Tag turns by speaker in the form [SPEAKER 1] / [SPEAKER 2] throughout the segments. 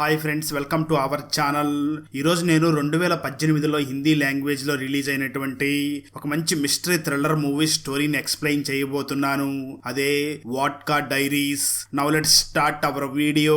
[SPEAKER 1] Hi friends welcome to our channel. ఈరోజు నేను రెండు వేల పద్దెనిమిదిలో హిందీ లాంగ్వేజ్లో రిలీజ్ అయినటువంటి ఒక మంచి మిస్టరీ థ్రిల్లర్ మూవీ స్టోరీని ఎక్స్ప్లెయిన్ చేయబోతున్నాను. అదే vodka diaries. Now let start our video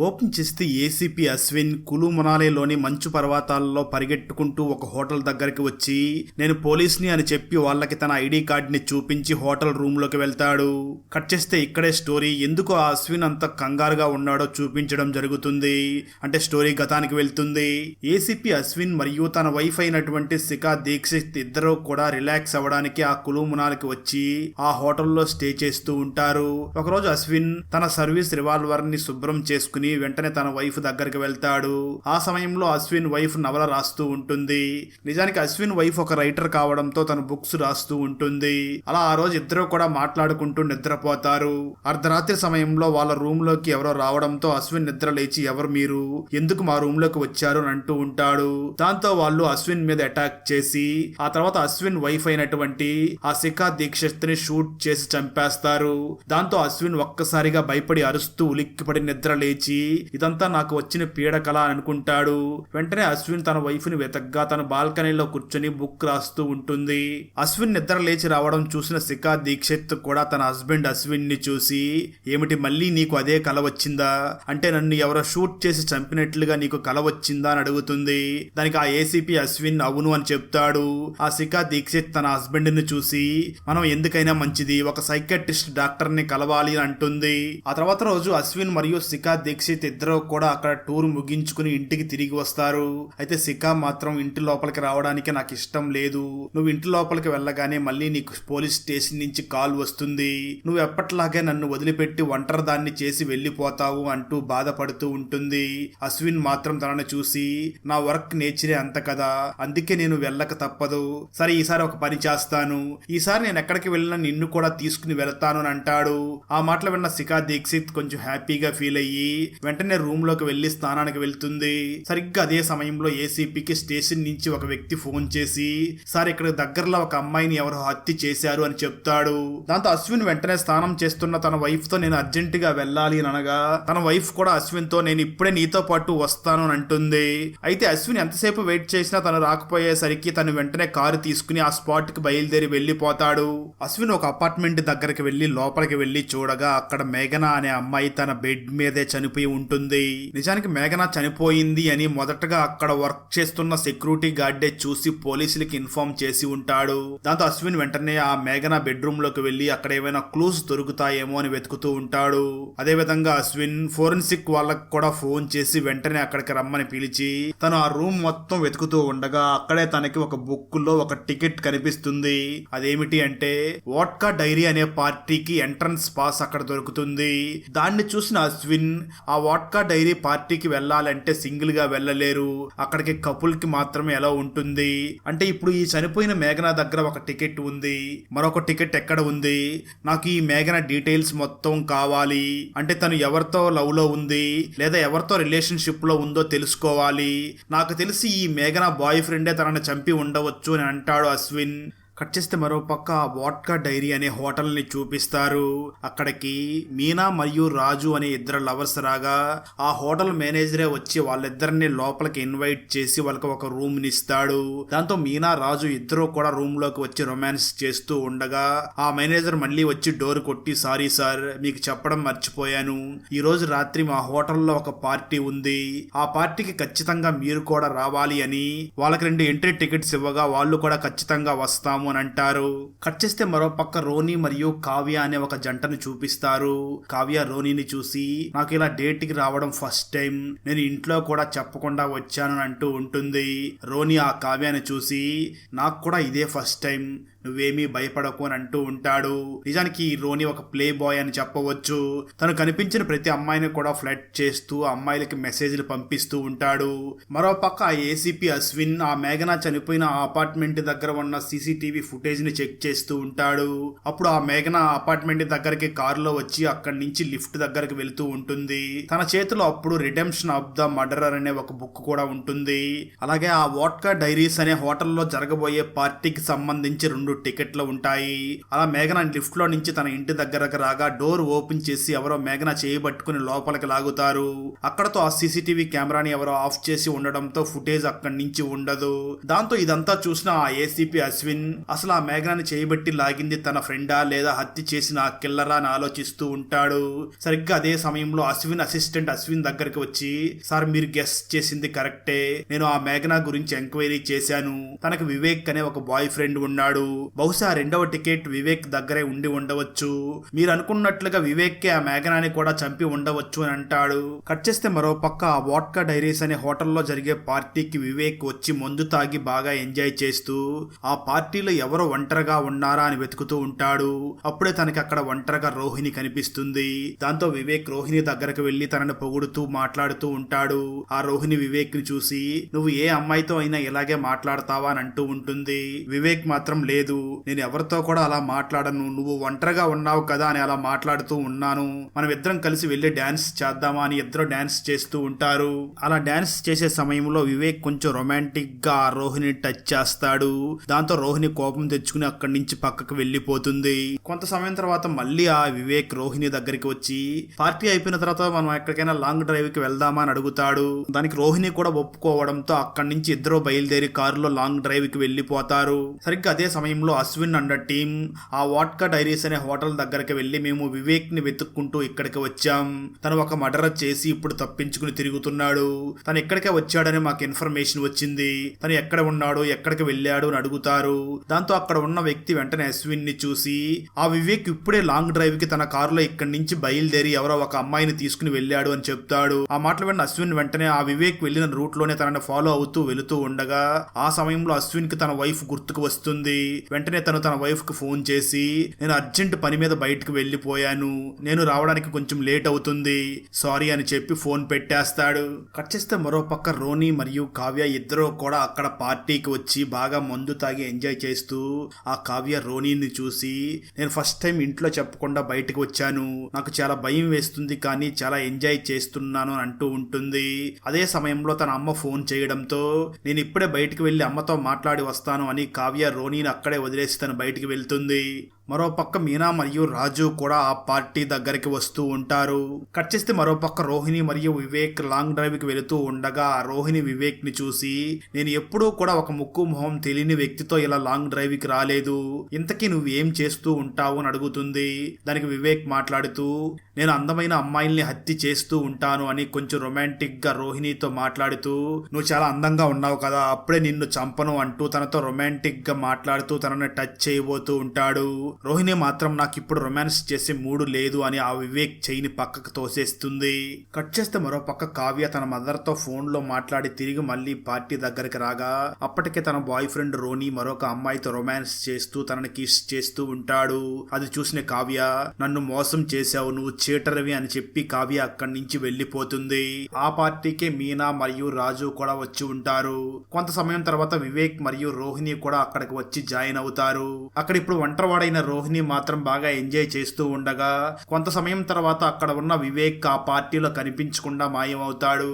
[SPEAKER 1] open చేస్తే ఏసీపీ అశ్విన్ కులు మనాలిలోని మంచు పర్వతాల్లో పరిగెట్టుకుంటూ ఒక హోటల్ దగ్గరికి వచ్చి నేను పోలీస్ని అని చెప్పి వాళ్ళకి తన ఐడి కార్డ్ని చూపించి హోటల్ రూమ్లోకి వెళ్తాడు. కట్ చేస్తే ఇక్కడే స్టోరీ ఎందుకు ఆ అశ్విన్ అంత కంగారుగా ఉన్నాడో చూపించడం జరుగుతుంది. అంటే స్టోరీ గతానికి వెళ్తుంది. ఏసీపీ అశ్విన్ మరియు తన వైఫ్ అయినటువంటి శిఖా దీక్షిత్ ఇద్దరు కూడా రిలాక్స్ అవ్వడానికి ఆ కులు మనాలికి వచ్చి ఆ హోటల్లో స్టే చేస్తూ ఉంటారు. ఒకరోజు అశ్విన్ తన సర్వీస్ రివాల్వర్ని శుభ్రం చేసుకుని వెంటనే తన వైఫ్ దగ్గరికి వెళ్తాడు. ఆ సమయంలో అశ్విన్ వైఫ్ నవల రాస్తూ ఉంటుంది. నిజానికి అశ్విన్ వైఫ్ ఒక రైటర్ కావడంతో తన బుక్స్ రాస్తూ ఉంటుంది. అలా ఆ రోజు ఇద్దరు కూడా మాట్లాడుకుంటూ నిద్రపోతారు. అర్ధరాత్రి సమయంలో వాళ్ళ రూమ్లోకి ఎవరో రావడంతో అశ్విన్ నిద్ర లేచి ఎవరు మీరు? ఎందుకు మా రూమ్లోకి వచ్చారు? అని అంటూ ఉంటాడు. దాంతో వాళ్ళు అశ్విన్ మీద అటాక్ చేసి ఆ తర్వాత అశ్విన్ వైఫ్ అయినటువంటి ఆ శిఖా దీక్షిత్ని షూట్ చేసి చంపేస్తారు. దాంతో అశ్విన్ ఒక్కసారిగా భయపడి అరుస్తూ ఉలిక్కిపడి నిద్ర లేచి ఇదంతా నాకు వచ్చిన పీడకల అనుకుంటాడు. వెంటనే అశ్విన్ తన వైఫ్ని వెతగ్గా తన బాల్కనీలో కూర్చొని బుక్ రాస్తూ ఉంటుంది. అశ్విన్ నిద్ర లేచి రావడం చూసిన శిఖా దీక్షిత్ కూడా తన హస్బెండ్ అశ్విన్ని చూసి ఏమిటి మళ్ళీ నీకు అదే కల వచ్చిందా? అంటే నన్ను ఎవరో షూట్ చేసి చంపినట్లుగా నీకు కల వచ్చిందా? అని అడుగుతుంది. దానికి ఆ ఏసీపీ అశ్విన్ అవును అని చెప్తాడు. ఆ శిఖా దీక్షిత్ తన హస్బెండ్ని చూసి మనం ఎందుకైనా మంచిది ఒక సైకాట్రిస్ట్ డాక్టర్ని కలవాలి అని అంటుంది. ఆ తర్వాత రోజు అశ్విన్ మరియు శిఖా దీక్షిత్ దీక్షిత్ ఇద్దరు కూడా అక్కడ టూర్ ముగించుకుని ఇంటికి తిరిగి వస్తారు. అయితే శిఖా మాత్రం ఇంటి లోపలికి రావడానికి నాకు ఇష్టం లేదు. నువ్వు ఇంటి లోపలికి వెళ్ళగానే మళ్ళీ నీకు పోలీస్ స్టేషన్ నుంచి కాల్ వస్తుంది. నువ్వు ఎప్పట్లాగే నన్ను వదిలిపెట్టి ఒంటరి దాన్ని చేసి వెళ్ళిపోతావు అంటూ బాధపడుతూ ఉంటుంది. అశ్విన్ మాత్రం తనను చూసి నా వర్క్ నేచరే అంత కదా. అందుకే నేను వెళ్ళక తప్పదు. సరే ఈసారి ఒక పని చేస్తాను. ఈసారి నేను ఎక్కడికి వెళ్ళినా నిన్ను కూడా తీసుకుని వెళ్తాను అని అంటాడు. ఆ మాటలు విన్న శిఖా దీక్షిత్ కొంచెం హ్యాపీగా ఫీల్ అయ్యి వెంటనే రూమ్లోకి వెళ్ళి స్నానానికి వెళ్తుంది. సరిగ్గా అదే సమయంలో ఏసీపీకి స్టేషన్ నుంచి ఒక వ్యక్తి ఫోన్ చేసి సార్ ఇక్కడ దగ్గరలో ఒక అమ్మాయిని ఎవరు హత్య చేశారు అని చెప్తాడు. దాంతో అశ్విన్ వెంటనే స్నానం చేస్తున్న తన వైఫ్తో నేను అర్జెంట్గా వెళ్ళాలి అని అనగా తన వైఫ్ కూడా అశ్విన్తో నేను ఇప్పుడే నీతో పాటు వస్తాను అని అంటుంది. అయితే అశ్విన్ ఎంతసేపు వెయిట్ చేసినా తను రాకపోయేసరికి తను వెంటనే కారు తీసుకుని ఆ స్పాట్కి బయలుదేరి వెళ్ళిపోతాడు అశ్విన్ ఒక అపార్ట్మెంట్ దగ్గరికి వెళ్ళి లోపలికి వెళ్ళి చూడగా అక్కడ మేఘన అనే అమ్మాయి తన బెడ్ మీదే చనిపోయి ఉంటుంది. నిజానికి మేఘన చనిపోయింది అని మొదటగా అక్కడ వర్క్ చేస్తున్న సెక్యూరిటీ గార్డే చూసి పోలీసులకి ఇన్ఫార్మ్ చేసి ఉంటాడు. దాంతో అశ్విన్ వెంటనే ఆ మేఘన బెడ్రూమ్లోకి వెళ్ళి అక్కడ ఏమైనా క్లూస్ దొరుకుతాయేమో అని వెతుకుతూ ఉంటాడు. అదే విధంగా అశ్విన్ ఫోరెన్సిక్ వాళ్ళకు కూడా ఫోన్ చేసి వెంటనే అక్కడికి రమ్మని పిలిచి తను ఆ రూమ్ మొత్తం వెతుకుతూ ఉండగా అక్కడే తనకి ఒక బుక్లో ఒక టికెట్ కనిపిస్తుంది. అదేమిటి అంటే వాట్కా డైరీ అనే పార్టీకి ఎంట్రన్స్ పాస్ అక్కడ దొరుకుతుంది. దాన్ని చూసిన అశ్విన్ ఆ వాట్కా డైరీ పార్టీకి వెళ్ళాలంటే సింగిల్గా వెళ్ళలేరు. అక్కడికి కపుల్కి మాత్రమే ఎలా ఉంటుంది. అంటే ఇప్పుడు ఈ చనిపోయిన మేఘన దగ్గర ఒక టికెట్ ఉంది. మరొక టికెట్ ఎక్కడ ఉంది? నాకు ఈ మేఘన డీటెయిల్స్ మొత్తం కావాలి. అంటే తను ఎవరితో లవ్లో ఉంది? లేదా ఎవరితో రిలేషన్షిప్లో ఉందో తెలుసుకోవాలి. నాకు తెలిసి ఈ మేఘన బాయ్ ఫ్రెండే తనని చంపి ఉండవచ్చు అని అంటాడు అశ్విన్. కట్ చేస్తే మరో పక్క వాట్కా డైరీ అనే హోటల్ని చూపిస్తారు. అక్కడికి మీనా మరియు రాజు అనే ఇద్దరు లవర్స్ రాగా ఆ హోటల్ మేనేజరే వచ్చి వాళ్ళిద్దరిని లోపలికి ఇన్వైట్ చేసి వాళ్ళకి ఒక రూమ్ ఇస్తాడు. దాంతో మీనా రాజు ఇద్దరు కూడా రూమ్లోకి వచ్చి రొమాన్స్ చేస్తూ ఉండగా ఆ మేనేజర్ మళ్ళీ వచ్చి డోర్ కొట్టి సారీ సార్ మీకు చెప్పడం మర్చిపోయాను. ఈ రోజు రాత్రి మా హోటల్లో ఒక పార్టీ ఉంది. ఆ పార్టీకి ఖచ్చితంగా మీరు కూడా రావాలి అని వాళ్ళకి రెండు ఎంట్రీ టికెట్స్ ఇవ్వగా వాళ్ళు కూడా ఖచ్చితంగా వస్తాము అని అంటారు. కట్ చేస్తే మరో పక్క రోని మరియు కావ్య అనే ఒక జంటను చూపిస్తారు. కావ్య రోనిని చూసి నాకు ఇలా డేట్కి రావడం ఫస్ట్ టైం. నేను ఇంట్లో కూడా చెప్పకుండా వచ్చాను అంటూ ఉంటుంది. రోని ఆ కావ్యాన్ని చూసి నాకు కూడా ఇదే ఫస్ట్ టైం. నువ్వేమీ భయపడకు అని అంటూ ఉంటాడు. నిజానికి ఈ రోని ఒక ప్లే బాయ్ అని చెప్పవచ్చు. తను కనిపించిన ప్రతి అమ్మాయిని కూడా ఫ్లట్ చేస్తూ ఆ అమ్మాయిలకి మెసేజ్లు పంపిస్తూ ఉంటాడు. మరోపక్క ఆ ఏసీపీ అశ్విన్ ఆ మేఘన చనిపోయిన ఆ అపార్ట్మెంట్ దగ్గర ఉన్న సీసీటీవీ ఫుటేజ్ని చెక్ చేస్తూ ఉంటాడు. అప్పుడు ఆ మేఘన ఆ అపార్ట్మెంట్ దగ్గరికి కారులో వచ్చి అక్కడి నుంచి లిఫ్ట్ దగ్గరకు వెళ్తూ ఉంటుంది. తన చేతిలో అప్పుడు రిడెంప్షన్ ఆఫ్ ద మర్డరర్ అనే ఒక బుక్ కూడా ఉంటుంది. అలాగే ఆ వాట్కా డైరీస్ అనే హోటల్లో జరగబోయే పార్టీకి సంబంధించి రెండు టికెట్లు ఉంటాయి. అలా మేఘన లిఫ్ట్లో నుంచి తన ఇంటి దగ్గరకు రాగా డోర్ ఓపెన్ చేసి ఎవరో మేఘన చేయబట్టుకుని లోపలికి లాగుతారు. అక్కడతో ఆ సీసీటీవీ కెమెరాని ఎవరో ఆఫ్ చేసి ఉండడంతో ఫుటేజ్ అక్కడి నుంచి ఉండదు. దాంతో ఇదంతా చూసిన ఆ ఏసీపీ అశ్విన్ అసలు ఆ మేఘనాన్ని చేయబట్టి లాగింది తన ఫ్రెండా? లేదా హత్య చేసిన ఆ కిల్లరా? అని ఆలోచిస్తూ ఉంటాడు. సరిగ్గా అదే సమయంలో అశ్విన్ అసిస్టెంట్ అశ్విన్ దగ్గరికి వచ్చి సార్ మీరు గెస్ చేసింది కరెక్టే. నేను ఆ మేఘనా గురించి ఎంక్వైరీ చేశాను. తనకు వివేక్ అనే ఒక బాయ్ ఫ్రెండ్ ఉన్నాడు. బహుశా రెండవ టికెట్ వివేక్ దగ్గరే ఉండి ఉండవచ్చు. మీరు అనుకున్నట్లుగా వివేక్కే ఆ మేఘనాని కూడా చంపి ఉండవచ్చు అని అంటాడు. కట్ చేస్తే మరో పక్క ఆ వాట్కా డైరీస్ అనే హోటల్లో జరిగే పార్టీకి వివేక్ వచ్చి మందు తాగి బాగా ఎంజాయ్ చేస్తూ ఆ పార్టీలో ఎవరో ఒంటరిగా ఉన్నారా అని వెతుకుతూ ఉంటాడు. అప్పుడే తనకి అక్కడ ఒంటరిగా రోహిణి కనిపిస్తుంది. దాంతో వివేక్ రోహిణి దగ్గరకు వెళ్ళి తనని పొగుడుతూ మాట్లాడుతూ ఉంటాడు. ఆ రోహిణి వివేక్ని చూసి నువ్వు ఏ అమ్మాయితో అయినా ఇలాగే మాట్లాడతావా? అని అంటూ ఉంటుంది. వివేక్ మాత్రం లేదు. నేను ఎవరితో కూడా అలా మాట్లాడను. నువ్వు ఒంటరిగా ఉన్నావు కదా అని అలా మాట్లాడుతూ ఉన్నాను. మనం ఇద్దరం కలిసి వెళ్ళి డాన్స్ చేద్దామా అని ఇద్దరు డాన్స్ చేస్తూ ఉంటారు. అలా డాన్స్ చేసే సమయంలో వివేక్ కొంచెం రొమాంటిక్గా రోహిణి టచ్ చేస్తాడు. దాంతో రోహిణి కోపం తెచ్చుకుని అక్కడి నుంచి పక్కకు వెళ్ళిపోతుంది కొంత సమయం తర్వాత మళ్ళీ ఆ వివేక్ రోహిణి దగ్గరికి వచ్చి పార్టీ అయిపోయిన తర్వాత మనం ఎక్కడికైనా లాంగ్ డ్రైవ్కి వెళ్దామా? అని అడుగుతాడు. దానికి రోహిణి కూడా ఒప్పుకోవడంతో అక్కడి నుంచి ఇద్దరు బయలుదేరి కారులో లాంగ్ డ్రైవ్కి వెళ్ళిపోతారు సరిగ్గా అదే సమయం సమయంలో అశ్విన్ అండ్ టీం ఆ వాట్కా డైరీస్ అనే హోటల్ దగ్గరికి వెళ్ళి మేము వివేక్ని వెతుక్కుంటూ ఇక్కడికి వచ్చాం. తను ఒక మర్డర్ చేసి ఇప్పుడు తప్పించుకుని తిరుగుతున్నాడు. తను ఎక్కడికే వచ్చాడని మాకు ఇన్ఫర్మేషన్ వచ్చింది. తను ఎక్కడ ఉన్నాడు ఎక్కడికి వెళ్ళాడు అని అడుగుతారు. దాంతో అక్కడ ఉన్న వ్యక్తి వెంటనే అశ్విన్ని చూసి ఆ వివేక్ ఇప్పుడే లాంగ్ డ్రైవ్కి తన కారులో ఇక్కడి నుంచి బయలుదేరి ఎవరో ఒక అమ్మాయిని తీసుకుని వెళ్ళాడు అని చెప్తాడు. ఆ మాటలు విన్న అశ్విన్ వెంటనే ఆ వివేక్ వెళ్ళిన రూట్లోనే తనని ఫాలో అవుతూ వెళుతూ ఉండగా ఆ సమయంలో అశ్విన్కి తన వైఫ్ గుర్తుకు వస్తుంది. వెంటనే తను తన వైఫ్కి ఫోన్ చేసి నేను అర్జెంట్ పని మీద బయటకు వెళ్ళిపోయాను. నేను రావడానికి కొంచెం లేట్ అవుతుంది. సారీ అని చెప్పి ఫోన్ పెట్టేస్తాడు. కట్ చేస్తే మరో పక్క రోని మరియు కావ్య ఇద్దరూ కూడా అక్కడ పార్టీకి వచ్చి బాగా మందు తాగి ఎంజాయ్ చేస్తూ ఆ కావ్య రోనీని చూసి నేను ఫస్ట్ టైం ఇంట్లో చెప్పకుండా బయటకు వచ్చాను. నాకు చాలా భయం వేస్తుంది కానీ చాలా ఎంజాయ్ చేస్తున్నాను అని అంటూ ఉంటుంది. అదే సమయంలో తన అమ్మ ఫోన్ చేయడంతో నేను ఇప్పుడే బయటకు వెళ్ళి అమ్మతో మాట్లాడి వస్తాను అని కావ్య రోనీని అక్కడే వదిలేసి తను బయటికి వెళ్తుంది. మరోపక్క మీనా మరియు రాజు కూడా ఆ పార్టీ దగ్గరికి వస్తూ ఉంటారు. కట్ చేస్తే మరోపక్క రోహిణి మరియు వివేక్ లాంగ్ డ్రైవ్కి వెళుతూ ఉండగా ఆ రోహిణి వివేక్ని చూసి నేను ఎప్పుడూ కూడా ఒక ముక్కు మొహం తెలియని వ్యక్తితో ఇలా లాంగ్ డ్రైవ్కి రాలేదు. ఇంతకీ నువ్వు ఏం చేస్తూ ఉంటావు అని అడుగుతుంది. దానికి వివేక్ మాట్లాడుతూ నేను అందమైన అమ్మాయిల్ని హత్య చేస్తూ ఉంటాను అని కొంచెం రొమాంటిక్గా రోహిణితో మాట్లాడుతూ నువ్వు చాలా అందంగా ఉన్నావు కదా అప్పుడే నిన్ను చంపను అంటూ తనతో రొమాంటిక్గా మాట్లాడుతూ తనని టచ్ చేయబోతూ ఉంటాడు. రోహిణి మాత్రం నాకు ఇప్పుడు రొమాన్స్ చేసే మూడు లేదు అని ఆ వివేక్ చెయ్యిని పక్కకు తోసేస్తుంది. కట్ చేస్తే మరో పక్క కావ్య తన మదర్తో ఫోన్లో మాట్లాడి తిరిగి మళ్ళీ పార్టీ దగ్గరికి రాగా అప్పటికే తన బాయ్ ఫ్రెండ్ రోని మరొక అమ్మాయితో రొమాన్స్ చేస్తూ తనని కిస్ చేస్తూ ఉంటాడు. అది చూసిన కావ్య నన్ను మోసం చేశావు నువ్వు చీటరవి అని చెప్పి కావ్య అక్కడి నుంచి వెళ్ళిపోతుంది ఆ పార్టీకే మీనా మరియు రాజు కూడా వచ్చి ఉంటారు. కొంత సమయం తర్వాత వివేక్ మరియు రోహిణి కూడా అక్కడికి వచ్చి జాయిన్ అవుతారు. అక్కడ ఇప్పుడు ఒంటరివాడైన రోహిణి మాత్రం బాగా ఎంజాయ్ చేస్తూ ఉండగా కొంత సమయం తర్వాత అక్కడ ఉన్న వివేక్ ఆ పార్టీలో కనిపించకుండా మాయమవుతాడు.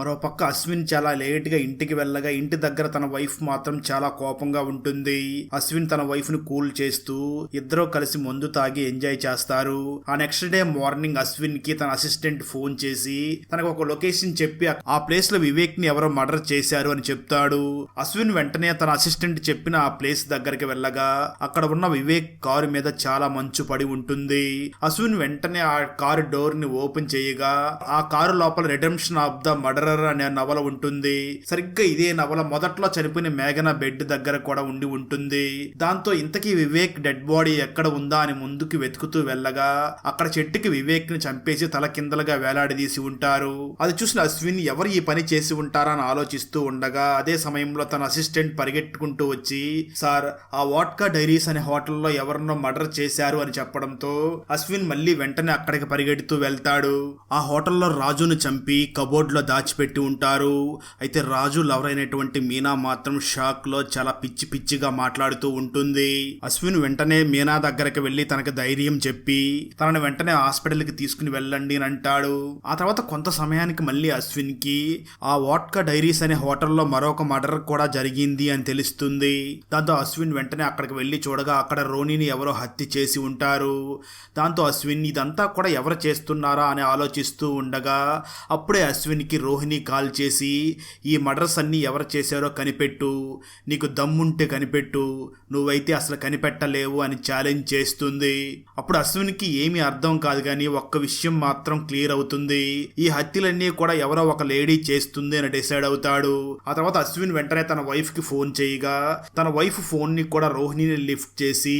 [SPEAKER 1] మరోపక్క అశ్విన్ చాలా లేట్గా ఇంటికి వెళ్ళగా ఇంటి దగ్గర తన వైఫ్ మాత్రం చాలా కోపంగా ఉంటుంది. అశ్విన్ తన వైఫ్ని కూల్ చేస్తూ ఇద్దరూ కలిసి మందు తాగి ఎంజాయ్ చేస్తారు. ఆ నెక్స్ట్ డే మార్నింగ్ అశ్విన్కి తన అసిస్టెంట్ ఫోన్ చేసి తనకు ఒక లొకేషన్ చెప్పి ఆ ప్లేస్లో వివేక్ని ఎవరో మర్డర్ చేశారు అని చెప్తాడు. అశ్విన్ వెంటనే తన అసిస్టెంట్ చెప్పిన ఆ ప్లేస్ దగ్గరికి వెళ్ళగా అక్కడ ఉన్న వివేక్ కారు మీద చాలా మంచు పడి ఉంటుంది. అశ్విన్ వెంటనే ఆ కారు డోర్ని ఓపెన్ చేయగా ఆ కారు లోపల రిడెంప్షన్ ఆఫ్ ద మర్డరర్ అనే నవల ఉంటుంది. సరిగ్గా ఇదే నవల మొదట్లో చనిపోయిన మేఘన బెడ్ దగ్గర కూడా ఉండి ఉంటుంది. దాంతో ఇంతకీ వివేక్ డెడ్ బాడీ ఎక్కడ ఉందా అని ముందుకు వెతుకుతూ వెళ్ళగా అక్కడ చెట్టుకి వివేక్ని చంపేసి తల కిందలుగా వేలాడదీసి ఉంటారు. అది చూసిన అశ్విన్ ఎవరు ఈ పని చేసి ఉంటారా అని ఆలోచిస్తూ ఉండగా అదే సమయంలో తన అసిస్టెంట్ పరిగెట్టుకుంటూ వచ్చి సార్ ఆ వాట్కా డైరీస్ అనే హోటల్లో ఎవరినో మర్డర్ చేశారు అని చెప్పడంతో అశ్విన్ మళ్ళీ వెంటనే అక్కడికి పరిగెడుతూ వెళ్తాడు. ఆ హోటల్లో రాజును చంపి కబోర్డ్లో దాచిపెట్టి ఉంటారు. అయితే రాజు లవర్ అయినటువంటి మీనా మాత్రం షాక్లో చాలా పిచ్చి పిచ్చిగా మాట్లాడుతూ ఉంటుంది. అశ్విన్ వెంటనే మీనా దగ్గరికి వెళ్ళి తనకు ధైర్యం చెప్పి తనని వెంటనే హాస్పిటల్కి తీసుకుని వెళ్ళండి అని అంటాడు. ఆ తర్వాత కొంత సమయానికి మళ్ళీ అశ్విన్కి ఆ వాట్కా డైరీస్ అనే హోటల్లో మరొక మర్డర్ కూడా జరిగింది అని తెలుస్తుంది. దాంతో అశ్విన్ వెంటనే అక్కడికి వెళ్ళి చూడగా అక్కడ రోనిని ఎవరో హత్య చేసి ఉంటారు. దాంతో అశ్విన్ ఇదంతా కూడా ఎవరు చేస్తున్నారా? అని ఆలోచిస్తూ ఉండగా అప్పుడే అశ్విన్కి రోహిణి కాల్ చేసి ఈ మర్డర్స్ అన్నీ ఎవరు చేశారో కనిపెట్టు. నీకు దమ్ముంటే కనిపెట్టు. నువ్వైతే అసలు కనిపెట్టలేవు అని ఛాలెంజ్ చేస్తుంది. అప్పుడు అశ్విన్కి ఏమీ అర్థం కాదు కానీ ఒక్క విషయం మాత్రం క్లియర్ అవుతుంది. ఈ హత్యలన్నీ కూడా ఎవరో ఒక లేడీ చేస్తుంది అని డిసైడ్ అవుతాడు. ఆ తర్వాత అశ్విన్ వెంటనే తన వైఫ్కి ఫోన్ చేయగా తన వైఫ్ ఫోన్ని కూడా రోహిణిని లిఫ్ట్ చేసి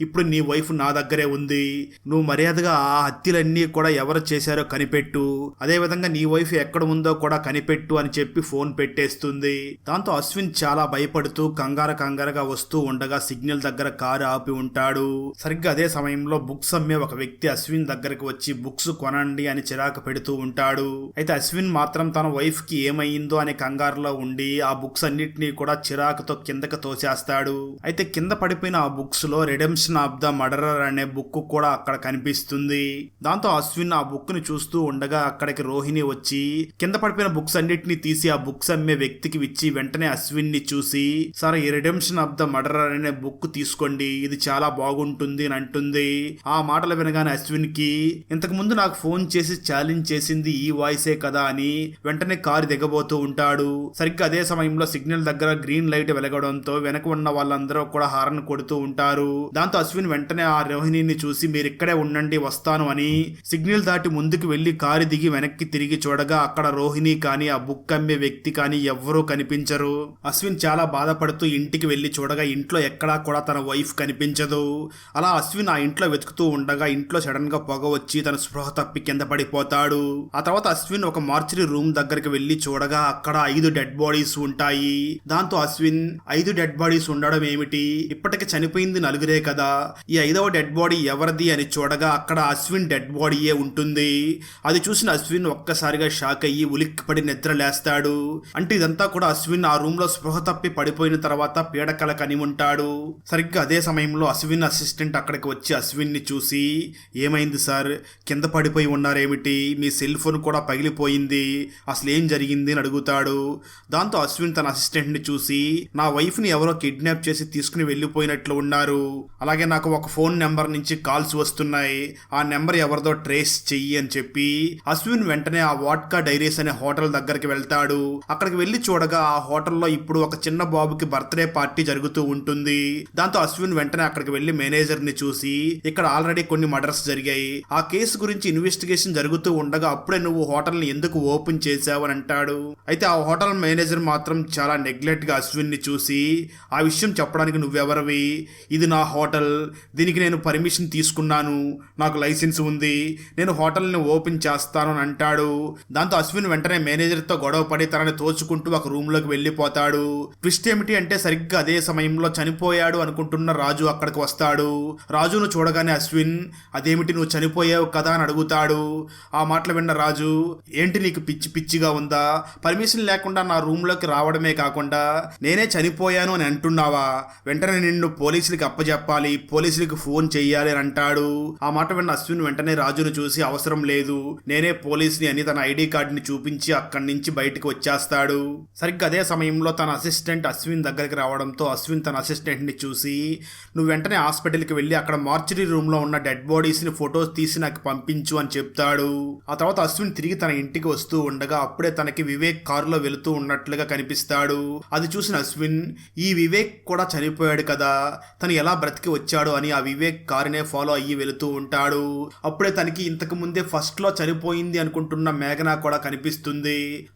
[SPEAKER 1] ఇప్పుడు నీ వైఫ్ నా దగ్గరే ఉంది. నువ్వు మర్యాదగా ఆ హత్యలన్నీ కూడా ఎవరు చేశారో కనిపెట్టు. అదే విధంగా నీ వైఫ్ ఎక్కడ ఉందో కూడా కనిపెట్టు అని చెప్పి ఫోన్ పెట్టేస్తుంది. దాంతో అశ్విన్ చాలా భయపడుతూ కంగార కంగారగా వస్తూ ఉండగా సిగ్నల్ దగ్గర కారు ఆపి ఉంటాడు. సరిగ్గా అదే సమయంలో బుక్స్ అమ్మే ఒక వ్యక్తి అశ్విన్ దగ్గరకు వచ్చి బుక్స్ కొనండి అని చిరాకు పెడుతూ ఉంటాడు. అయితే అశ్విన్ మాత్రం తన వైఫ్కి ఏమైందో అనే కంగారులో ఉండి ఆ బుక్స్ అన్నిటినీ కూడా చిరాకుతో కిందకి తోసేస్తాడు. అయితే కింద పడిపోయిన ఆ బుక్స్లో రిడెంప్షన్ ఆఫ్ ద మర్డరర్ అనే బుక్ కూడా అక్కడ కనిపిస్తుంది. దాంతో అశ్విన్ ఆ బుక్ని చూస్తూ ఉండగా అక్కడికి రోహిణి వచ్చి కింద పడిపోయిన బుక్స్ అన్నిటిని తీసి ఆ బుక్స్ అమ్మే వ్యక్తికి ఇచ్చి వెంటనే అశ్విన్ని చూసి సార్ ఈ రిడెంప్షన్ ఆఫ్ ద మర్డరర్ అనే బుక్ తీసుకోండి. ఇది చాలా బాగుంటుంది అని అంటుంది. ఆ మాటలు వినగానే అశ్విన్కి ఇంతకు ముందు నాకు ఫోన్ చేసి ఛాలెంజ్ చేసింది ఈ వాయిసే కదా అని వెంటనే కారు దిగబోతూ ఉంటాడు. సరిగ్గా అదే సమయంలో సిగ్నల్ దగ్గర గ్రీన్ లైట్ వెలగడంతో వెనక ఉన్న వాళ్ళందరూ కూడా హారన్ కొడుతూ ఉంటారు. దాంతో అశ్విన్ వెంటనే ఆ రోహిణిని చూసి మీరు ఇక్కడే ఉండండి వస్తాను అని సిగ్నల్ దాటి ముందుకు వెళ్ళి కారు దిగి వెనక్కి తిరిగి చూడగా అక్కడ రోహిణి కానీ ఆ బుక్ అమ్మే వ్యక్తి కానీ ఎవ్వరూ కనిపించరు. అశ్విన్ చాలా బాధపడుతూ ఇంటికి వెళ్ళి చూడగా ఇంట్లో ఎక్కడా కూడా తన వైఫ్ కనిపించదు. అలా అశ్విన్ ఆ ఇంట్లో వెతుకుతూ ఉండగా ఇంట్లో సడన్గా పొగ వచ్చి తన స్పృహ తప్పి కింద పడిపోతాడు. ఆ తర్వాత అశ్విన్ ఒక మార్చరీ రూమ్ దగ్గరికి వెళ్ళి చూడగా అక్కడ ఐదు డెడ్ బాడీస్ ఉంటాయి. దాంతో అశ్విన్ ఐదు డెడ్ బాడీస్ ఉండడం ఏమిటి? ఇప్పటికి చనిపోయింది నలుగురే కదా. ఈ ఐదవ డెడ్ బాడీ ఎవరిది అని చూడగా అక్కడ అశ్విన్ డెడ్ బాడీయే ఉంటుంది. అది చూసిన అశ్విన్ ఒక్కసారిగా షాక్ అయ్యి ఉలిక్కిపడి నిద్ర లేస్తాడు అంటే ఇదంతా కూడా అశ్విన్ ఆ రూమ్లో స్పృహ తప్పి పడిపోయిన తర్వాత పీడకల కని ఉంటాడు. సరిగ్గా అదే సమయంలో అశ్విన్ అసిస్టెంట్ అక్కడికి వచ్చి అశ్విన్ని చూసి ఏమైంది సార్? కింద పడిపోయి ఉన్నారేమిటి? మీ సెల్ ఫోన్ కూడా పగిలిపోయింది. అసలు ఏం జరిగింది? అని అడుగుతాడు. దాంతో అశ్విన్ తన అసిస్టెంట్ని చూసి నా వైఫ్ని ఎవరో కిడ్నాప్ చేసి తీసుకుని వెళ్ళిపోయినట్లు ఉన్నారు. అలాగే నాకు ఒక ఫోన్ నెంబర్ నుంచి కాల్స్ వస్తున్నాయి. ఆ నెంబర్ ఎవరిదో ట్రేస్ చెయ్యి అని చెప్పి అశ్విన్ వెంటనే ఆ వాట్కా డైరీస్ అనే హోటల్ దగ్గరికి వెళ్తాడు. అక్కడికి వెళ్ళి చూడగా ఆ హోటల్లో ఇప్పుడు ఒక చిన్న బాబుకి బర్త్డే పార్టీ జరుగుతూ ఉంటుంది. దాంతో అశ్విన్ వెంటనే అక్కడికి వెళ్ళి మేనేజర్ని చూసి ఇక్కడ ఆల్రెడీ కొన్ని మర్డర్స్ జరిగాయి. ఆ కేసు గురించి ఇన్వెస్టిగేషన్ జరుగుతూ ఉండగా అప్పుడే నువ్వు హోటల్ని ఎందుకు ఓపెన్ చేసావు అని అంటాడు. అయితే ఆ హోటల్ మేనేజర్ మాత్రం చాలా నెగ్లెక్ట్గా అశ్విన్ని చూసి ఆ విషయం చెప్పడానికి నువ్వెవరివి? ఇది నా హోటల్. దీనికి నేను పర్మిషన్ తీసుకున్నాను. నాకు లైసెన్స్ ఉంది. నేను హోటల్ని ఓపెన్ చేస్తాను అని అంటాడు. దాంతో అశ్విన్ వెంటనే మేనేజర్తో గొడవ పడి తనని తోచుకుంటూ ఒక రూమ్లోకి వెళ్ళిపోతాడు. ట్విస్ట్ ఏమిటి అంటే సరిగ్గా అదే సమయంలో చనిపోయాడు అనుకుంటున్న రాజు అక్కడికి వస్తాడు. రాజును చూడగానే అశ్విన్ అదేమిటి నువ్వు చనిపోయావు కదా అని అడుగుతాడు. ఆ మాటలు విన్న రాజు ఏంటి నీకు పిచ్చి పిచ్చిగా ఉందా? పర్మిషన్ లేకుండా నా రూమ్లోకి రావడమే కాకుండా నేనే చనిపోయాను అని అంటున్నావా? వెంటనే నిన్ను పోలీసులకి అప్పచెప్పాలి పోలీసులకి ఫోన్ చెయ్యాలి అని అంటాడు. ఆ మాట విన్న అశ్విన్ వెంటనే రాజును చూసి అవసరం లేదు నేనే పోలీసుని అని తన ఐడి కార్డుని చూపించి అక్కడి నుంచి బయటకు వచ్చేస్తాడు. సరిగ్గా అదే సమయంలో తన అసిస్టెంట్ అశ్విన్ దగ్గరికి రావడంతో అశ్విన్ తన అసిస్టెంట్ని చూసి నువ్వు వెంటనే హాస్పిటల్కి వెళ్ళి అక్కడ మార్చరీ రూమ్లో ఉన్న డెడ్ బాడీస్ని ఫొటోస్ తీసి నాకు పంపించు అని చెప్తాడు. ఆ తర్వాత అశ్విన్ తిరిగి తన ఇంటికి వస్తూ ఉండగా అప్పుడే తనకి వివేక్ కారులో వెళుతూ ఉన్నట్లుగా కనిపిస్తాడు. అది చూసిన అశ్విన్ ఈ వివేక్ కూడా చనిపోయాడు కదా తను ఎలా బ్రతికి వచ్చాడు అని ఆ వివేక్ కారునే ఫాలో అయ్యి వెళుతూ ఉంటాడు. అప్పుడే తనకి ఇంతకు ముందే ఫస్ట్లో చనిపోయింది అనుకుంటున్న మేఘన కూడా కనిపిస్తుంది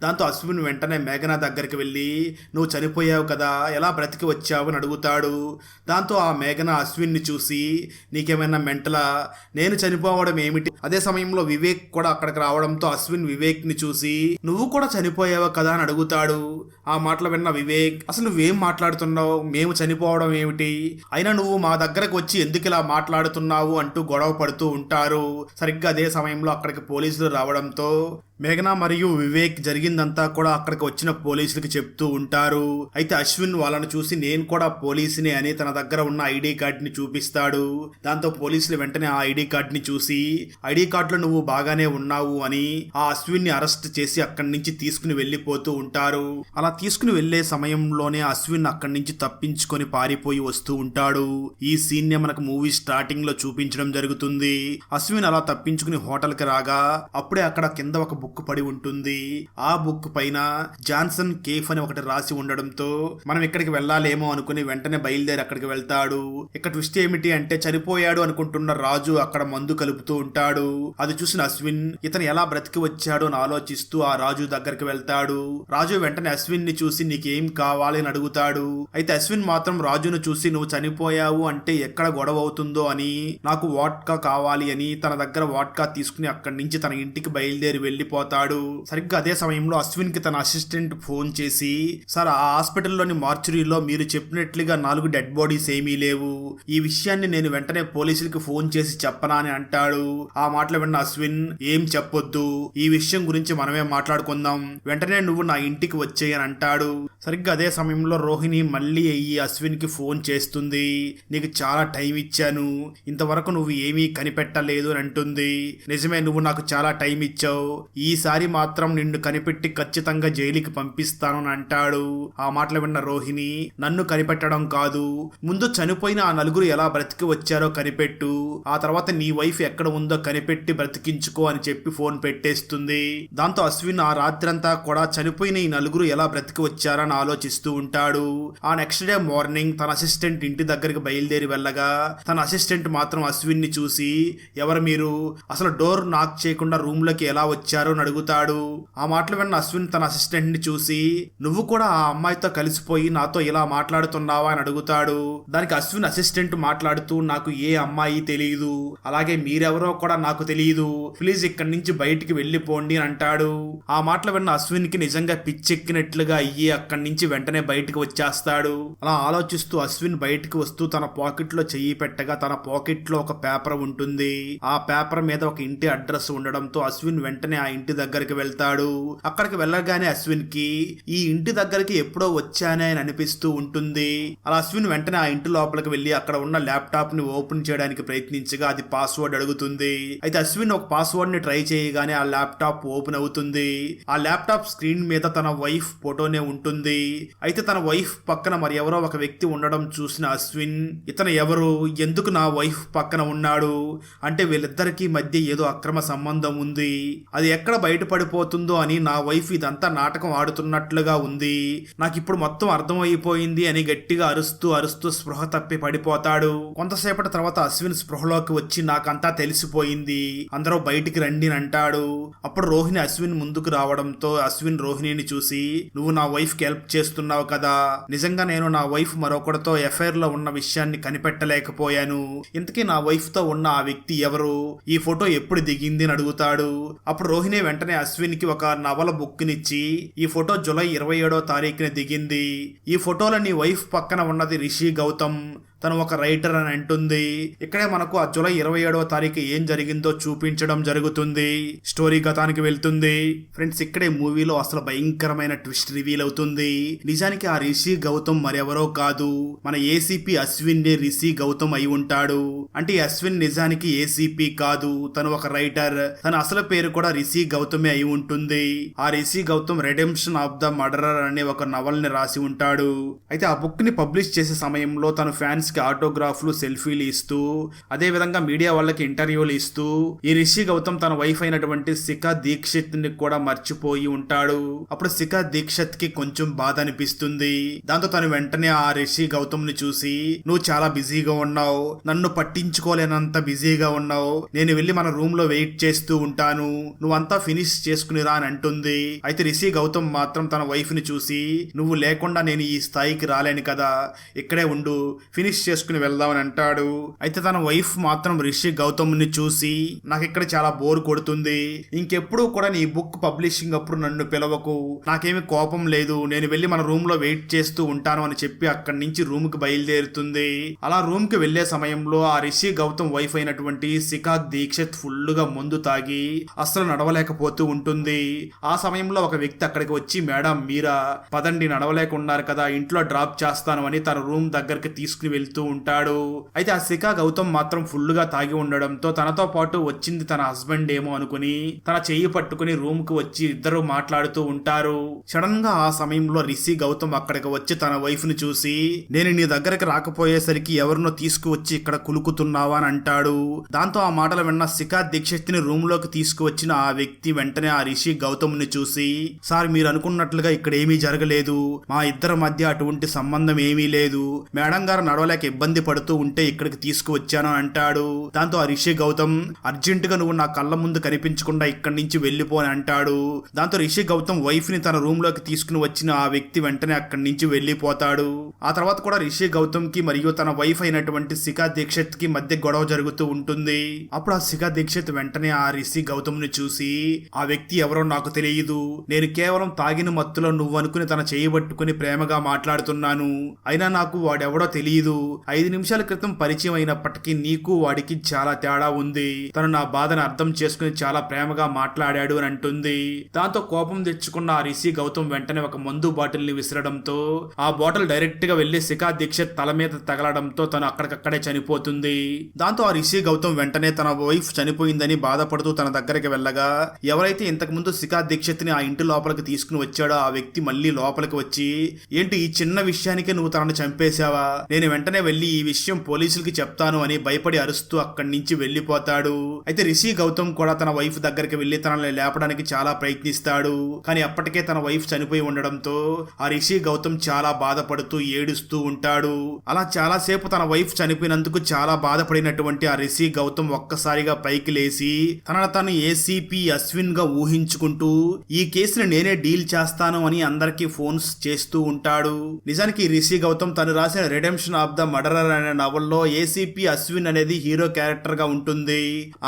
[SPEAKER 1] దాంతో అశ్విన్ వెంటనే మేఘన దగ్గరికి వెళ్ళి నువ్వు చనిపోయావు కదా ఎలా బ్రతికి వచ్చావు? అని అడుగుతాడు. దాంతో ఆ మేఘన అశ్విన్ని చూసి నీకేమైనా మెంటలా? నేను చనిపోవడం ఏమిటి? అదే సమయంలో వివేక్ కూడా అక్కడికి రావడంతో అశ్విన్ వివేక్ని చూసి నువ్వు కూడా చనిపోయావు కదా? అని అడుగుతాడు. ఆ మాటలు విన్న వివేక్ అసలు నువ్వేం మాట్లాడుతున్నావు? మేము చనిపోవడం ఏమిటి? అయినా నువ్వు మా దగ్గరకు వచ్చి ఎందుకు ఇలా మాట్లాడుతున్నావు? అంటూ గొడవ పడుతూ ఉంటారు. సరిగ్గా అదే సమయంలో అక్కడికి పోలీసులు రావడంతో మేఘన మరియు వివేక్ జరిగిందంతా కూడా అక్కడికి వచ్చిన పోలీసులకి చెప్తూ ఉంటారు. అయితే అశ్విన్ వాళ్ళను చూసి నేను కూడా పోలీసునే అని తన దగ్గర ఉన్న ఐడి కార్డుని చూపిస్తాడు. దాంతో పోలీసులు వెంటనే ఆ ఐడి కార్డుని చూసి ఐడి కార్డులో నువ్వు బాగానే ఉన్నావు అని ఆ అశ్విన్ని అరెస్ట్ చేసి అక్కడి నుంచి తీసుకుని వెళ్ళిపోతూ ఉంటారు. అలా తీసుకుని వెళ్ళే సమయంలోనే అశ్విన్ అక్కడి నుంచి తప్పించుకొని పారిపోయి వస్తూ ఉంటాడు. ఈ సీన్ నే మనకు మూవీ స్టార్టింగ్లో చూపించడం జరుగుతుంది. అశ్విన్ అలా తప్పించుకుని హోటల్కి రాగా అప్పుడే అక్కడ కింద ఒక బుక్ పడి ఉంటుంది. ఆ బుక్ పైన జాన్సన్ కేఫ్ అని ఒకటి రాసి ఉండడంతో మనం ఇక్కడికి వెళ్ళాలేమో అనుకుని వెంటనే బయలుదేరి అక్కడికి వెళ్తాడు. ఇక్కడ ట్విస్ట్ ఏమిటి అంటే చనిపోయాడు అనుకుంటున్న రాజు అక్కడ మందు కలుపుతూ ఉంటాడు. అది చూసిన అశ్విన్ ఇతను ఎలా బ్రతికి వచ్చాడు అని ఆలోచిస్తూ ఆ రాజు దగ్గరికి వెళ్తాడు. రాజు వెంటనే అశ్విన్ అశ్విన్ని చూసి నీకేం కావాలి అని అడుగుతాడు. అయితే అశ్విన్ మాత్రం రాజును చూసి నువ్వు చనిపోయావు అంటే ఎక్కడ గొడవ అవుతుందో అని నాకు వాట్కా కావాలి అని తన దగ్గర వాట్కా తీసుకుని అక్కడి నుంచి తన ఇంటికి బయలుదేరి వెళ్ళిపోతాడు. సరిగ్గా అదే సమయంలో అశ్విన్కి తన అసిస్టెంట్ ఫోన్ చేసి సార్ ఆ హాస్పిటల్లోని మార్చురీలో మీరు చెప్పినట్లుగా నాలుగు డెడ్ బాడీస్ ఏమీ లేవు. ఈ విషయాన్ని నేను వెంటనే పోలీసులకి ఫోన్ చేసి చెప్పనా అని అంటాడు. ఆ మాటలు విన్న అశ్విన్ ఏం చెప్పొద్దు. ఈ విషయం గురించి మనమే మాట్లాడుకుందాం. వెంటనే నువ్వు నా ఇంటికి వచ్చేయని అంటాడు. సరిగ్గా అదే సమయంలో రోహిణి మళ్ళీ అయ్యి అశ్విన్కి ఫోన్ చేస్తుంది. నీకు చాలా టైం ఇచ్చాను. ఇంతవరకు నువ్వు ఏమీ కనిపెట్టలేదు అని అంటుంది. నిజమే నువ్వు నాకు చాలా టైం ఇచ్చావు. ఈసారి మాత్రం నిన్ను కనిపెట్టి ఖచ్చితంగా జైలుకి పంపిస్తాను అని అంటాడు. ఆ మాటలు విన్న రోహిణి నన్ను కనిపెట్టడం కాదు. ముందు చనిపోయిన ఆ నలుగురు ఎలా బ్రతికి వచ్చారో కనిపెట్టు. ఆ తర్వాత నీ వైఫ్ ఎక్కడ ఉందో కనిపెట్టి బ్రతికించుకో అని చెప్పి ఫోన్ పెట్టేస్తుంది. దాంతో అశ్విన్ ఆ రాత్రంతా కూడా చనిపోయిన ఈ నలుగురు ఎలా బ్రతికి వచ్చారని ఆలోచిస్తూ ఉంటాడు. ఆ నెక్స్ట్ డే మార్నింగ్ తన అసిస్టెంట్ ఇంటి దగ్గరికి బయలుదేరి వెళ్ళగా తన అసిస్టెంట్ మాత్రం అశ్విన్ని చూసి ఎవరు మీరు? అసలు డోర్ నాక్ చేయకుండా రూమ్లోకి ఎలా వచ్చారో? అని అడుగుతాడు. ఆ మాటలు విన్న అశ్విన్ తన అసిస్టెంట్ని చూసి నువ్వు కూడా ఆ అమ్మాయితో కలిసిపోయి నాతో ఇలా మాట్లాడుతున్నావా? అని అడుగుతాడు. దానికి అశ్విన్ అసిస్టెంట్ మాట్లాడుతూ నాకు ఏ అమ్మాయి తెలియదు అలాగే మీరెవరో కూడా నాకు తెలియదు ప్లీజ్ ఇక్కడి నుంచి బయటికి వెళ్ళిపోండి అని అంటాడు. ఆ మాటలు విన్న అశ్విన్కి నిజంగా పిచ్చెక్కినట్లుగా అయ్యి అక్కడి నుంచి వెంటనే బయటకు వచ్చేస్తాడు. అలా ఆలోచిస్తూ అశ్విన్ బయటకు వస్తూ తన పాకెట్లో చెయ్యి పెట్టగా తన పాకెట్లో ఒక పేపర్ ఉంటుంది. ఆ పేపర్ మీద ఒక ఇంటి అడ్రస్ ఉండడంతో అశ్విన్ వెంటనే ఆ ఇంటి దగ్గరికి వెళ్తాడు. అక్కడికి వెళ్ళగానే అశ్విన్కి ఈ ఇంటి దగ్గరికి ఎప్పుడో వచ్చానే అని అనిపిస్తూ ఉంటుంది. అలా అశ్విన్ వెంటనే ఆ ఇంటి లోపలికి వెళ్ళి అక్కడ ఉన్న ల్యాప్టాప్ని ఓపెన్ చేయడానికి ప్రయత్నించగా అది పాస్వర్డ్ అడుగుతుంది. అయితే అశ్విన్ ఒక పాస్వర్డ్ని ట్రై చేయగానే ఆ ల్యాప్టాప్ ఓపెన్ అవుతుంది. ఆ ల్యాప్టాప్ స్క్రీన్ మీద తన వైఫ్ ఫోటోనే ఉంటుంది. అయితే తన వైఫ్ పక్కన మరి ఎవరో ఒక వ్యక్తి ఉండడం చూసిన అశ్విన్ ఇతను ఎవరు? ఎందుకు నా వైఫ్ పక్కన ఉన్నాడు? అంటే వీళ్ళిద్దరికి మధ్య ఏదో అక్రమ సంబంధం ఉంది. అది ఎక్కడ బయటపడిపోతుందో అని నా వైఫ్ ఇదంతా నాటకం ఆడుతున్నట్లుగా ఉంది. నాకు ఇప్పుడు మొత్తం అర్థమైపోయింది అని గట్టిగా అరుస్తూ అరుస్తూ స్పృహ తప్పి పడిపోతాడు. కొంతసేపటి తర్వాత అశ్విన్ స్పృహలోకి వచ్చి నాకంతా తెలిసిపోయింది. అందరూ బయటికి రండి అంటాడు అప్పుడు రోహిణి అశ్విన్ ముందుకు రావడంతో అశ్విన్ రోహిణిని చూసి నువ్వు నువ్వు నా వైఫ్కి హెల్ప్ చేస్తున్నావు కదా. నిజంగా నేను నా వైఫ్ మరొకటితో ఎఫైర్లో ఉన్న విషయాన్ని కనిపెట్టలేకపోయాను. ఇంతకీ నా వైఫ్తో ఉన్న ఆ వ్యక్తి ఎవరు? ఈ ఫోటో ఎప్పుడు దిగింది అని అడుగుతాడు. అప్పుడు రోహిణి వెంటనే అశ్విన్కి ఒక నవల బుక్నిచ్చి ఈ ఫోటో జూలై ఇరవై ఏడో తారీఖున దిగింది. ఈ ఫోటోలో నీ వైఫ్ పక్కన ఉన్నది రిషి గౌతమ్. తను ఒక రైటర్ అని అంటుంది. ఇక్కడే మనకు ఆ జూలై ఇరవై ఏడవ తారీఖు ఏం జరిగిందో చూపించడం జరుగుతుంది. స్టోరీ గతానికి వెళ్తుంది. ఫ్రెండ్స్ ఇక్కడే మూవీలో అసలు భయంకరమైన ట్విస్ట్ రివీల్ అవుతుంది. నిజానికి ఆ రిషి గౌతమ్ మరెవరో కాదు. మన ఏసీపీ అశ్విన్ నే రిషి గౌతమ్ అయి ఉంటాడు. అంటే అశ్విన్ నిజానికి ఏసీపీ కాదు. తను ఒక రైటర్ తన అసలు పేరు కూడా రిషి గౌతమే అయి ఉంటుంది. ఆ Rishi Gautam redemption of the murderer అనే ఒక నవల్ని రాసి ఉంటాడు. అయితే ఆ బుక్ని పబ్లిష్ చేసే సమయంలో తన ఫ్యాన్స్ ఫ్యాన్స్కి ఆటోగ్రాఫ్లు సెల్ఫీలు ఇస్తూ అదే విధంగా మీడియా వాళ్ళకి ఇంటర్వ్యూలు ఇస్తూ ఈ రిషి గౌతమ్ తన వైఫ్ అయినటువంటి శిఖా దీక్షిత్ని కూడా మర్చిపోయి ఉంటాడు. అప్పుడు శిఖా దీక్షిత్కి కొంచెం బాధ అనిపిస్తుంది. దాంతో తను వెంటనే ఆ రిషి గౌతమ్ని చూసి నువ్వు చాలా బిజీగా ఉన్నావు. నన్ను పట్టించుకోలేనంత బిజీగా ఉన్నావు. నేను వెళ్ళి మన రూమ్లో వెయిట్ చేస్తూ ఉంటాను. నువ్వంతా ఫినిష్ చేసుకునిరా అని అంటుంది. అయితే రిషి గౌతమ్ మాత్రం తన వైఫ్ని చూసి నువ్వు లేకుండా నేను ఈ స్థాయికి రాలేను కదా. ఇక్కడే ఉండు. ఫినిష్ చేసుకుని వెళ్దామని అంటాడు. అయితే తన వైఫ్ మాత్రం రిషి గౌతమ్ని చూసి నాకు ఇక్కడ చాలా బోర్ కొడుతుంది. ఇంకెప్పుడు కూడా నీ బుక్ పబ్లిషింగ్ అప్పుడు నన్ను పిలవకు. నాకేమి కోపం లేదు. నేను వెళ్ళి మన రూమ్లో వెయిట్ చేస్తూ ఉంటాను అని చెప్పి అక్కడి నుంచి రూమ్కి బయలుదేరుతుంది. అలా రూమ్కి వెళ్ళే సమయంలో ఆ రిషి గౌతమ్ వైఫ్ అయినటువంటి సికాక్ దీక్షిత్ ఫుల్గా ముందు తాగి అస్సలు నడవలేకపోతూ ఉంటుంది. ఆ సమయంలో ఒక వ్యక్తి అక్కడికి వచ్చి మేడం మీరా? పదండి నడవలేకున్నారు కదా. ఇంట్లో డ్రాప్ చేస్తాను అని తన రూమ్ దగ్గరికి తీసుకుని వెళ్తూ ఉంటాడు. అయితే ఆ శిఖా గౌతమ్ మాత్రం ఫుల్గా తాగి ఉండడంతో తనతో పాటు వచ్చింది తన హస్బెండ్ ఏమో అనుకుని తన చెయ్యి పట్టుకుని రూమ్కు వచ్చి ఇద్దరు మాట్లాడుతూ ఉంటారు. సడన్గా ఆ సమయంలో రిషి గౌతమ్ అక్కడికి వచ్చి తన వైఫ్ని చూసి నేను నీ దగ్గరికి రాకపోయేసరికి ఎవరినో తీసుకువచ్చి ఇక్కడ కులుకుతున్నావా? అని అంటాడు. దాంతో ఆ మాటలు విన్న శిఖా దీక్షిత్ని రూమ్లోకి తీసుకువచ్చిన ఆ వ్యక్తి వెంటనే ఆ రిషి గౌతమ్ని చూసి సార్ మీరు అనుకున్నట్లుగా ఇక్కడ ఏమీ జరగలేదు. మా ఇద్దరి మధ్య అటువంటి సంబంధం ఏమీ లేదు. మేడం గారు నడవలేక ఇబ్బంది పడుతూ ఉంటే ఇక్కడికి తీసుకువచ్చాను అంటాడు. దాంతో ఆ రిషి గౌతమ్ అర్జెంట్గా నువ్వు నా కళ్ళ ముందు కనిపించకుండా ఇక్కడి నుంచి వెళ్ళిపోని అంటాడు. దాంతో రిషి గౌతమ్ వైఫ్ని తన రూమ్లోకి తీసుకుని వచ్చిన ఆ వ్యక్తి వెంటనే అక్కడి నుంచి వెళ్ళిపోతాడు. ఆ తర్వాత కూడా రిషి గౌతమ్కి మరియు తన వైఫ్ అయినటువంటి శిఖా దీక్షిత్కి మధ్య గొడవ జరుగుతూ ఉంటుంది. అప్పుడు ఆ శిఖా దీక్షిత్ వెంటనే ఆ రిషి గౌతమ్ని చూసి ఆ వ్యక్తి ఎవరో నాకు తెలియదు. నేను కేవలం తాగిన మత్తులో నువ్వు అనుకుని తన చేయబట్టుకుని ప్రేమగా మాట్లాడుతున్నాను. అయినా నాకు వాడెవడో తెలియదు. ఐదు నిమిషాల క్రితం పరిచయం అయినప్పటికీ నీకు వాడికి చాలా తేడా ఉంది. తను నా బాధను అర్థం చేసుకుని చాలా ప్రేమగా మాట్లాడాడు అని అంటుంది. దాంతో కోపం తెచ్చుకున్న ఆ రిషి గౌతమ్ వెంటనే ఒక మందు బాటిల్ని విసరడంతో ఆ బాటిల్ డైరెక్ట్గా వెళ్ళి శిఖా దీక్షిత్ తల మీద తగలడంతో తను అక్కడికక్కడే చనిపోతుంది. దాంతో ఆ రిషి గౌతమ్ వెంటనే తన వైఫ్ చనిపోయిందని బాధపడుతూ తన దగ్గరికి వెళ్ళగా ఎవరైతే ఇంతకు ముందు శిఖా దీక్షిత్ని ఆ ఇంటి లోపలికి తీసుకుని వచ్చాడో ఆ వ్యక్తి మళ్ళీ లోపలికి వచ్చి ఏంటి ఈ చిన్న విషయానికి నువ్వు తనను చంపేశావా? నేను వెంటనే వెళ్ళి ఈ విషయం పోలీసులకి చెప్తాను అని భయపడి అరుస్తూ అక్కడి నుంచి వెళ్ళిపోతాడు. అయితే రిషి గౌతమ్ కూడా తన వైఫ్ దగ్గరికి వెళ్ళి తనని లేపడానికి చాలా ప్రయత్నిస్తాడు. కానీ అప్పటికే తన వైఫ్ చనిపోయి ఉండడంతో ఆ రిషి గౌతమ్ చాలా బాధపడుతూ ఏడుస్తూ ఉంటాడు. అలా చాలా సేపు తన వైఫ్ చనిపోయినందుకు చాలా బాధపడినటువంటి ఆ రిషి గౌతమ్ ఒక్కసారిగా పైకి లేచి తనను తను ఏసీపీ అశ్విన్గా ఊహించుకుంటూ ఈ కేసుని నేనే డీల్ చేస్తాను అని అందరికీ ఫోన్స్ చేస్తూ ఉంటాడు. నిజానికి రిషి గౌతమ్ తను రాసిన రిడెంప్షన్ ఆఫ్ ద మర్డరర్ అనే నవల్లో ఏసీపీ అశ్విన్ అనేది హీరో క్యారెక్టర్గా ఉంటుంది.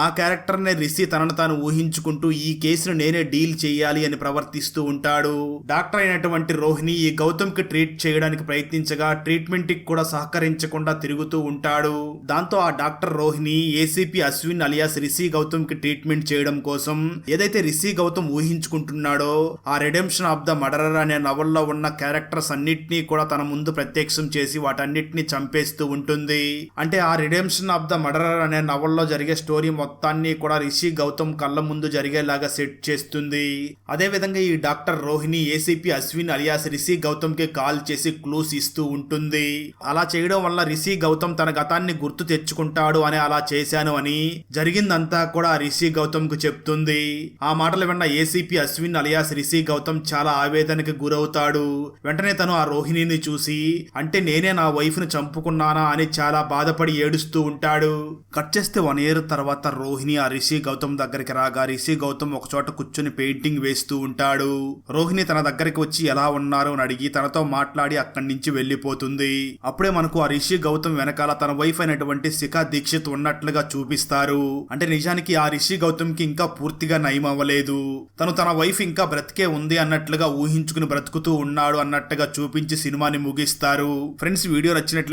[SPEAKER 1] ఆ క్యారెక్టర్ నే రిషి తనను తాను ఊహించుకుంటూ ఈ కేసును నేనే డీల్ చేయాలి అని ప్రవర్తిస్తూ ఉంటాడు. డాక్టర్ అయినటువంటి రోహిణి ఈ గౌతమ్కి ట్రీట్ చేయడానికి ప్రయత్నించగా ట్రీట్మెంట్కి కూడా సహకరించకుండా తిరుగుతూ ఉంటాడు. దాంతో ఆ doctor Rohini ACP Ashwin alias Rishi గౌతమ్కి treatment చేయడం కోసం ఏదైతే రిషి గౌతమ్ ఊహించుకుంటున్నాడో ఆ రిడెంప్షన్ ఆఫ్ ద మర్డరర్ అనే నవల్లో ఉన్న క్యారెక్టర్స్ అన్నిటినీ కూడా తన ముందు ప్రత్యక్షం చేసి వాటన్నిటిని చంపేస్తూ ఉంటుంది. అంటే ఆ రిడెంప్షన్ ఆఫ్ ద మర్డరర్ అనే నవల్లో జరిగే స్టోరీ మొత్తాన్ని కూడా రిషి గౌతమ్ కళ్ళ ముందు జరిగేలాగా సెట్ చేస్తుంది. అదే విధంగా ఈ doctor Rohini ACP Ashwin alias Rishi గౌతమ్కి call చేసి క్లూస్ ఇస్తూ ఉంటుంది. అలా చేయడం వల్ల రిషి గౌతమ్ తన గతాన్ని గుర్తు తెచ్చుకుంటాడు అని అలా చేశాను అని జరిగిందంతా కూడా ఆ రిషి గౌతమ్కు చెప్తుంది. ఆ మాటలు విన్న ఏసీపీ అశ్విన్ అలియాస్ రిషి గౌతమ్ చాలా ఆవేదనకి గురవుతాడు. వెంటనే తను ఆ రోహిణిని చూసి అంటే నేనే నా వైఫ్ను చంపుకున్నానా అని చాలా బాధపడి ఏడుస్తూ ఉంటాడు. కట్ చేస్తే వన్ ఇయర్ తర్వాత రోహిణి ఆ రిషి గౌతమ్ దగ్గరికి రాగా రిషి గౌతమ్ ఒక చోట కూర్చొని పెయింటింగ్ వేస్తూ ఉంటాడు. రోహిణి తన దగ్గరికి వచ్చి ఎలా ఉన్నారు అని అడిగి తనతో మాట్లాడి అక్కడి నుంచి వెళ్ళిపోతుంది. అప్పుడే మనకు ఆ రిషి గౌతమ్ వెనకాల తన వైఫ్ అయినటువంటి శిఖా దీక్షిత్ ఉన్నట్లుగా చూపిస్తారు. అంటే నిజానికి ఆ రిషి గౌతమ్కి ఇంకా పూర్తిగా నయం అవ్వలేదు. తను తన వైఫ్ ఇంకా బ్రతికే ఉంది అన్నట్లుగా ఊహించుకుని బ్రతుకుతూ ఉన్నాడు అన్నట్టుగా చూపించి సినిమాని ముగిస్తారు. Friends video